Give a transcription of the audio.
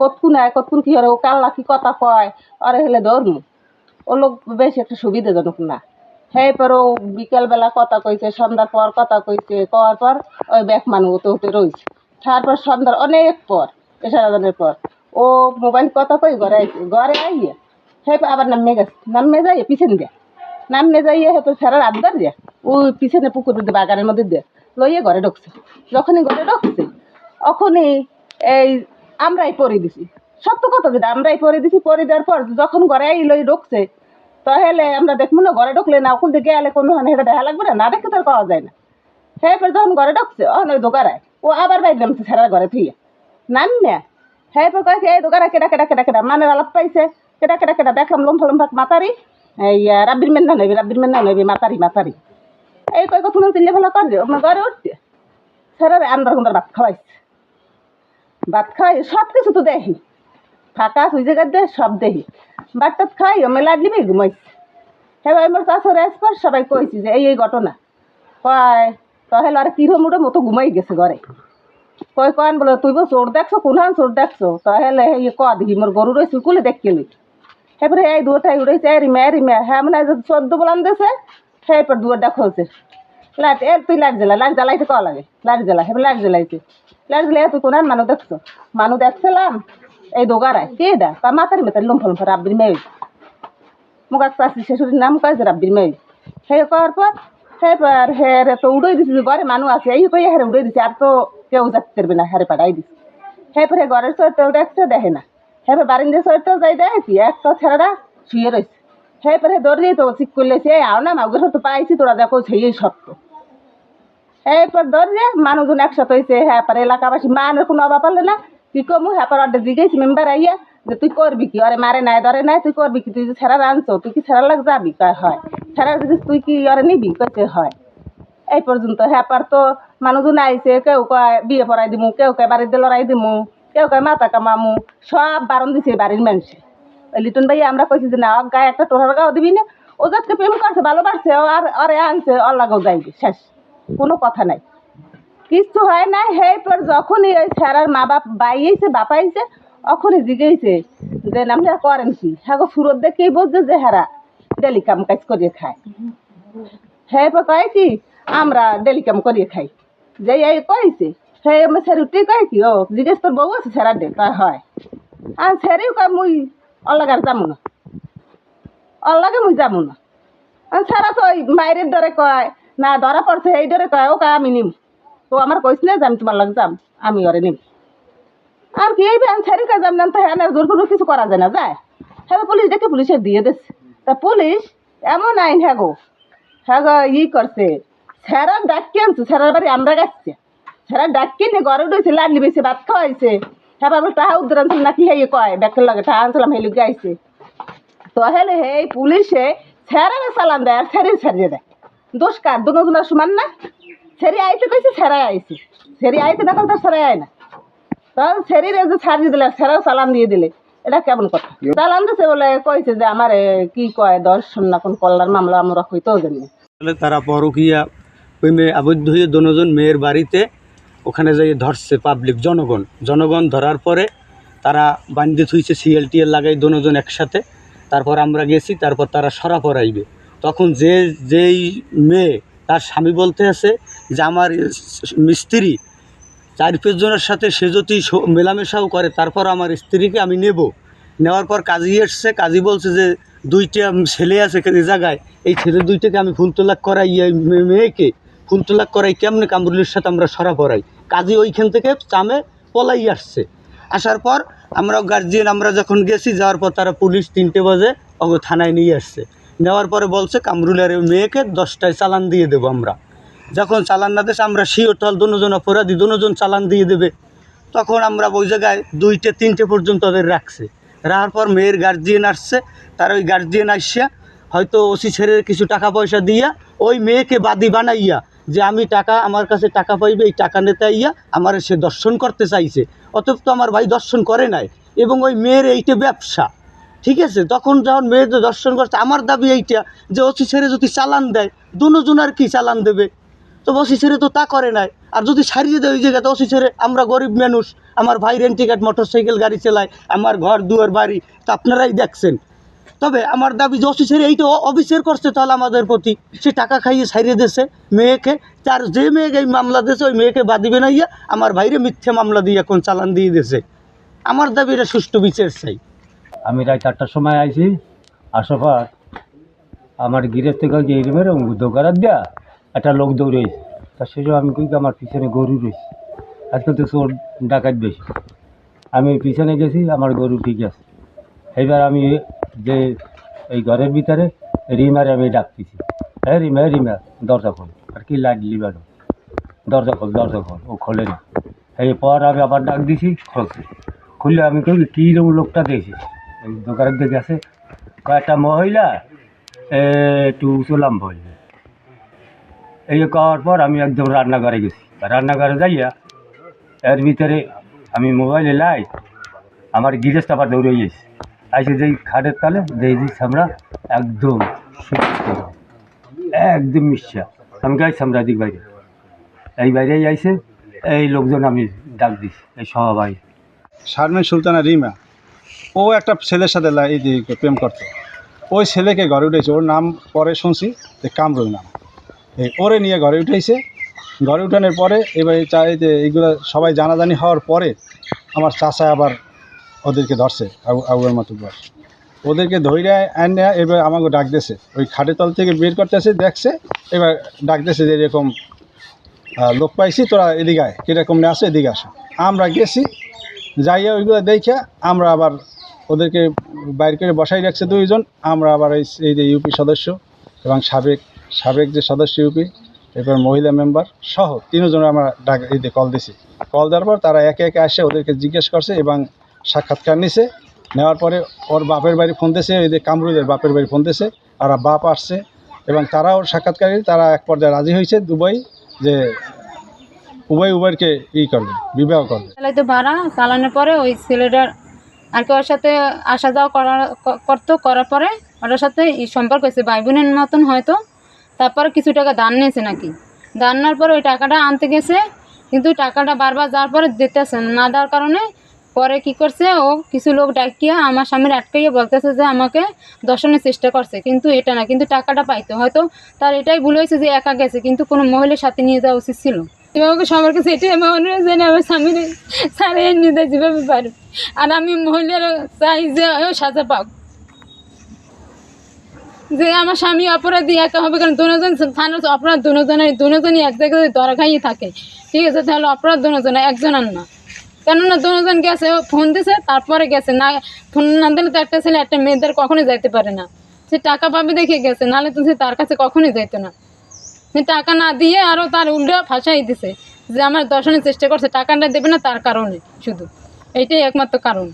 কতক্ষণ আয় কতক্ষণ কি ও কাল্লা কি কথা কয়? আরে হেলে ধরমু। ও লোক বেশি একটা সুবিধাজনক না। হ্যাঁ পর ও বিকেলবেলা কথা কইছে, সন্ধ্যার পর কথা কইছে, কওয়ার পর ওই ব্যাগ মানু হতে হতে রয়েছে তারপর সন্ধ্যার অনেক পর এসারা দিনের পর, ও মোবাইল কথা কই ঘরে আইছে? ঘরে আইয়ে হ্যাঁ আবার নামে গেছে, নামে যাইয়ে পিছন দিয়ে। নামে যাইয়ে হ্যাঁ ফেরার আবদার দিয়ে ও পিছনে পুকুর বাগানের মধ্যে দিয়ে লইয়ে ঘরে ঢুকছে। যখনই ঘরে ঢুকছে তখনই এই আমরাই পরে দিছি। সত্য কথা যেটা, আমরাই পরে দিছি, পরে দেওয়ার পর যখন ঘরে লই ঢুকছে, তাহলে আমরা দেখব না, ঘরে ঢুকলে না থেকে গেলে কোনো এটা দেখা লাগবে না না দেখে তো পাওয়া যায় না। হ্যাঁ এরপর যখন ঘরে ঢুকছে ও নয় দোকারায় ও আবার বাইর নামছে ছেড়ার ঘরে থুইয়া। নাম না। হ্যাঁ এরপর কয়েছে এই দোকারা কেটা কেটা কেটা কেটা মানে আলাপ পাইছে কেটা কেটা কেটা দেখলাম লম্ফা লম্ফা মাতারি, এই রাব্বির মেন্না নইবি রাব্বির মেন্না নইবি মাতারি মাতারি। এই কয় কথা চিল্লে ফেলা আমার ঘরে উঠছে। ছেড়ার আন্দার কুন্দার ভাত খাওয়াইছে। ভাত খাই, সব কিছু তো দেখি। ফাঁকা সুই জায়গা দে সব দেখি। ভাত টাত খাই, আমি লাডলিবি ঘুমাইছি। হ্যাঁ আমার শাশুর এসপর সবাই কইছি যে এই এই ঘটনা। কয় তাহলে আর কিরম উড়ে মতো ঘুমাই গেছে ঘরে? কয় কয়েন বলে, তুই বল চোর দেখছ? কোনহান চোর দেখছ? তাহলে এই ক দেখি, মোর গরু রয়েছে কুলে দেখলি এরপরে এই দুটাই উড়েছে এই রিমে রিমে হ্যাঁ মানে চোদ্দ বলান সেই এরপর দুয়ারটা খুলছে। লাইট এ, তুই লাইট জ্বালা লাইট জ্বালাইতে কওয়া লাগে? লাইট জ্বালা হেবে লাইট জ্বালাইছে লাইট জ্বালাই তুই কোনহান মানুষ দেখছ? মানুষ দেখছিলাম, এই দোগারায় কে দা? তা মাথার মেতার লম্ফ লম্ফ রাব্বির মেয়ে। মোক এক চাষি শ্বশুরের নাম কয়েছে রাব্বির মেয়ে। সেই করার পর সেই পর হে রে তো উড়াই দিছি ঘরে মানুষ আছে, এই কই হেরে উড়াই দিছে, আর তো কেউ যাতে পারবে না, হেরে পাঠাই দিছে। সেই পরে ঘরের চরিত্র দেখছে, দেখে না। সেই পরে বারিন্দের চরিত্র যাই দেখি একটা ছেলেরা শুয়ে রয়েছে। সেই পরে দৌড়িয়ে তো ঠিক করলে সে আও না, মাগুর তো পাইছি, তোরা দেখো সেই সত্য এরপর ধরে মানুষজন একসাথে হয়েছে হ্যাঁ পরে এলাকাবাসী। মানের কোনো অভাব পারলে না তুই কমু? হ্যাঁ পর অর্ডার জিজ্ঞেস মেম্বার আইয়া যে তুই করবি কি? অরে মারে নাই, ধরে নাই, তুই করবি কি? তুই যে ছেড়া আনছো তুই কি ছেড়া লাগ যাবি হয়। ছেড়া যদি তুই কি অরে নিবি? কইছে হয়। এই পর্যন্ত হ্যাঁ পর তো মানুষজন আইছে, কেউ কয়, বিয়ে পড়াই দিমু, কেউ কয়, বাড়িতে লড়াই দিমু, কেউ কয়, মাথা কামামু, সব বারণ দিছে বাড়ির মানুষে। লিটন ভাই আমরা কইছি যে, না গায়ে একটা টোটার গাও দিবি না, ও যাতে প্রেম করছে, ভালোবাসছে আর অরে আনছে, ওর লাগাও যাইবি, শেষ। কোনো কথা নাই। কিচ্ছু হয় না পর যখনই ওই স্যারার মা বাপ বাইয়েছে বাপাইছে তখনই জিগেছে যে নামটা করেন কি? হ্যাঁ সুরত দেখেই বলছে যে হেরা ডেলি কাম কাজ করিয়ে খায়। হ্যাঁ পর কয় কি? আমরা ডেলি কাম করিয়ে খাই। যে এই কইছে সেই আমার স্যারুটি কয় কি? ও, জিজ্ঞেস তোর বউ আছে স্যারার ডে কয়, হয়। আর স্যারেও কয়, মুই অল্লাগার যাব না। অল্লাগে মুই যাব না। স্যারা তো ওই মায়ের ডরে কয় না, ধরা পড়ছে এই ডরে কয় ও আমি নিম। তো আমার কইস না যে, আমি তোমার লাগে যাম, আমি ওরে নিম। আর কি, এই ব্যান ছেড়ে কাজ না, তো হ্যাঁ জোর করে কিছু করা যায় না, যায়। হ্যাঁ পুলিশ ডেকে পুলিশে দিয়ে দিচ্ছে তা পুলিশ এমন আইন হ্যাঁ গো হ্যাঁ গো ই করছে, স্যারার ডাকি আনছে, স্যারার বাড়ি আমরা গেছে স্যারার ডাকি নিয়ে ঘরে উঠেছে লাডলি বেশি ভাত খাওয়াইছে। হ্যাঁ বাবা টাহা উদ্ধার আনছিল নাকি হ্যাঁ কয়, ব্যাগের লগে টাহা আনছিলাম হেলু গাইছে তো হেলে হে পুলিশে স্যারারে চালান দেয়, আর স্যারে ছাড়িয়ে দেয়। দোষ কার? দুজনের সমান না? সেরি আইতে কইছে সেরাই আইছি। সেরি আইতে না তার সেরাই আয় না। তখন সেরির যে ছাড়িয়ে দিলে সেরাও চালান দিয়ে দিলে। এটা কেমন কথা? চালান দিছে বলে কইছে যে আমার কি কয় দর্শন না কোন কল্যাণ মামলা আমরা হইতেও জানি তাহলে তারা পরকিয়া ওই মেয়ে আবদ্ধ হয়ে দনোজন মেয়ের বাড়িতে ওখানে যাই ধরছে পাবলিক জনগণ। জনগণ ধরার পরে তারা বান্ধে থুইছে সিএলটিএল লাগাই দনোজন একসাথে। তারপর আমরা গেছি তারপর তারা সরা পড়াইবে তখন যে, যেই মেয়ে তার স্বামী বলতে আছে যে আমার মিস্ত্রি চার পাঁচজনের সাথে সে যদি মেলামেশাও করে, তারপর আমার স্ত্রীকে আমি নেব। নেওয়ার পর কাজী এসছে, কাজী বলছে যে দুইটা ছেলে আছে এই জায়গায়, এই ছেলে দুইটাকে আমি ফুল তোলাক করাই মেয়েকে ফুল তোলাক করাই, কেমনে কামরুলের সাথে আমরা সরা পড়াই? কাজী ওইখান থেকে চামে পলাই আসছে। আসার পর আমরা গার্জিয়ান আমরা যখন গেছি, যাওয়ার পর তারা পুলিশ তিনটে বাজে অগ, থানায় নিয়ে আসছে। নেওয়ার পরে বলছে, কামরুলের মেয়েকে দশটায় চালান দিয়ে দেবো আমরা। যখন চালান না দেশে আমরা শিওর টল দুজন অপরাধী, দুজন চালান দিয়ে দেবে। তখন আমরা ওই জায়গায় দুইটে, তিনটে পর্যন্ত ওদের রাখছে। রাখার পর মেয়ের গার্জিয়ান আসছে, তার ওই গার্জিয়ান আসিয়া হয়তো ওসি ছেড়ে কিছু টাকা পয়সা দিয়া ওই মেয়েকে বাদী বানাইয়া যে আমি টাকা, আমার কাছে টাকা পাইবে, এই টাকা নিতে আইয়া আমার সে দর্শন করতে চাইছে। অতএব তো আমার ভাই দর্শন করে নাই। এবং ওই মেয়ের এইটা ব্যবসা। ঠিক আছে? তখন যখন মেয়েদের দর্শন করছে, আমার দাবি এইটা যে ওসি ছেড়ে যদি চালান দেয়, দুজন আর কি চালান দেবে? তো ওসি ছেড়ে তো তা করে নাই। আর যদি সারিয়ে দেয় ওই জায়গাতে, ওসি ছেড়ে আমরা গরিব মানুষ, আমার ভাই মোটর সাইকেল গাড়ি চালায়, আমার ঘর, দুয়ার, বাড়ি, তা আপনারাই দেখছেন। তবে আমার দাবি যে ওসি ছেড়ে এইটা অফিসের করছে তাহলে আমাদের প্রতি। সে টাকা খাইয়ে সারিয়ে দিয়েছে মেয়েকে, তার যে মেয়েকে এই মামলা দিয়েছে, ওই মেয়েকে বাদিবে না ইয়া আমার ভাইরে মিথ্যে মামলা দিয়ে এখন চালান দিয়ে দিয়েছে। আমার দাবি এটা সুষ্ঠু বিচার চাই। আমি রাত চারটার সময় আইছি পর আমার গিরের থেকে যে এরমের দোকানার দেয়া একটা লোক দৌড়েছে তা সেসব আমি কই আমার পিছনে গরু রয়েছে। আজকাল তো চোর ডাকাত বেশি। আমি পিছনে গেছি, আমার গরু ঠিক আছে। এইবার আমি যে এই ঘরের ভিতরে রিমারে আমি ডাকতেছি। হ্যাঁ রিমা রিমা, দরজা খোল। আর কি লাইট লিবার দরজা খোল দরজা খোল। ও খোলে না। এই পর আমি আবার ডাক দিছি, খুলছে। খুললে আমি কই কী রকম লোকটা দেখছি এই দোকানের দিকে আছে কয়েকটা মহিলা একটু উঁচুলাম বলবে এই করার পর আমি একদম রান্নাঘরে গেছি। রান্নাঘরে যাইয়া এর ভিতরে আমি মোবাইলে লাই, আমার গিরেজ আবার দৌড়ে গেছি আইসে যেই খাটের তালে দেখি আমরা একদম। একদম মিশা আমি গাই সামরা দিক বাইরে। এই বাইরেই আইসে এই লোকজন আমি ডাক দিছি, এই সবাই শারমিন সুলতানা রিমা। ও একটা ছেলের সাথে এই যে প্রেম করতো। ওই ছেলেকে ঘরে উঠেছে ওর নাম পরে শুনছি যে কামরুল নাম। এই ওরে নিয়ে ঘরে উঠেছে ঘরে উঠানোর পরে এবার এই চা- যে এইগুলো সবাই জানাজানি হওয়ার পরে আমার চাচা আবার ওদেরকে ধরছে আবু আবুয়ের মাতুব্বার ওদেরকে ধৈর্য আনে এবার আমাকে ডাক দিয়েছে। ওই খাটের তল থেকে বের করতেছে, দেখছে, এবার ডাক দিয়েছে যে এরকম লোক পাইছি, তোরা এদিকে আয়। কীরকম নিয়ে আসো, এদিকে আসো। আমরা গেছি যাইয়া ওইগুলো দেখে আমরা আবার ওদেরকে বাইর করে বসাই রাখছে দুইজন। আমরা আবার এই যে ইউপি সদস্য এবং সাবেক সাবেক যে সদস্য ইউপি, এরপর মহিলা মেম্বার সহ তিনজন আমরা ডাক, এই কল দিছি। কল দেওয়ার পর তারা একে একে আসে, ওদেরকে জিজ্ঞেস করছে এবং সাক্ষাৎকার নিছে। নেওয়ার পরে ওর বাপের বাড়ি ফোন দিয়েছে এই যে কামরুলের বাপের বাড়ি ফোন দিয়েছে আর বাপ আসছে এবং তারাও সাক্ষাৎকারী, তারা এক পর্যায়ে রাজি হয়েছে দুবাই যে উভয় উভয়কে ই করবে, বিবাহ করবে। চালাইতো ভাড়া, চালানোর পরে ওই ছেলেটার আর কি ওর সাথে আসা যাওয়া করার ক- করতো, করার পরে ওটার সাথে সম্পর্ক হয়েছে। ভাই বোনের মতন হয়তো, তারপরে কিছু টাকা দান নিয়েছে নাকি। দান নেওয়ার পরে ওই টাকাটা আনতে গেছে, কিন্তু টাকাটা বারবার যাওয়ার পরে দিতেছে। না দেওয়ার কারণে পরে কি করছে, ও কিছু লোক ডাকিয়া আমার স্বামীর আটকাইয়া বলতেছে যে আমাকে দর্শনের চেষ্টা করছে, কিন্তু এটা না, কিন্তু টাকাটা পাইতো। হয়তো তার এটাই ভুল হয়েছে যে একা গেছে, কিন্তু কোনো মহিলার সাথে নিয়ে যাওয়া উচিত ছিল। এভাবে সবার কাছে এটাই আমার অনুরোধ জানি আমার স্বামীর সারে নিয়ে যেভাবে পারে আর আমি মহিলার চাই যে সাজা পাক যে আমার স্বামী অপরাধী একা হবে কারণ দুজন থানার অপরাধ দুজনের দুজনই এক জায়গায় ধরা খাইয়ে থাকে। ঠিক আছে, তাহলে অপরাধ দুজন, একজন আর না। কেননা দুজন গেছে, ও ফোন দিছে, তারপরে গেছে। না, ফোন না দিলে তো একটা ছেলে, একটা মেয়েদের কখনোই যাইতে পারে না। সে টাকা পাবে দেখে গেছে, নাহলে তো সে তার কাছে কখনোই যাইতো না। টাকা না দিয়ে আরও তার উল্টো ফাঁসাই দিছে। যে আমার দর্শনের চেষ্টা করছে, টাকাটা দেবে না তার কারণে শুধু। এইটাই একমাত্র কারণ।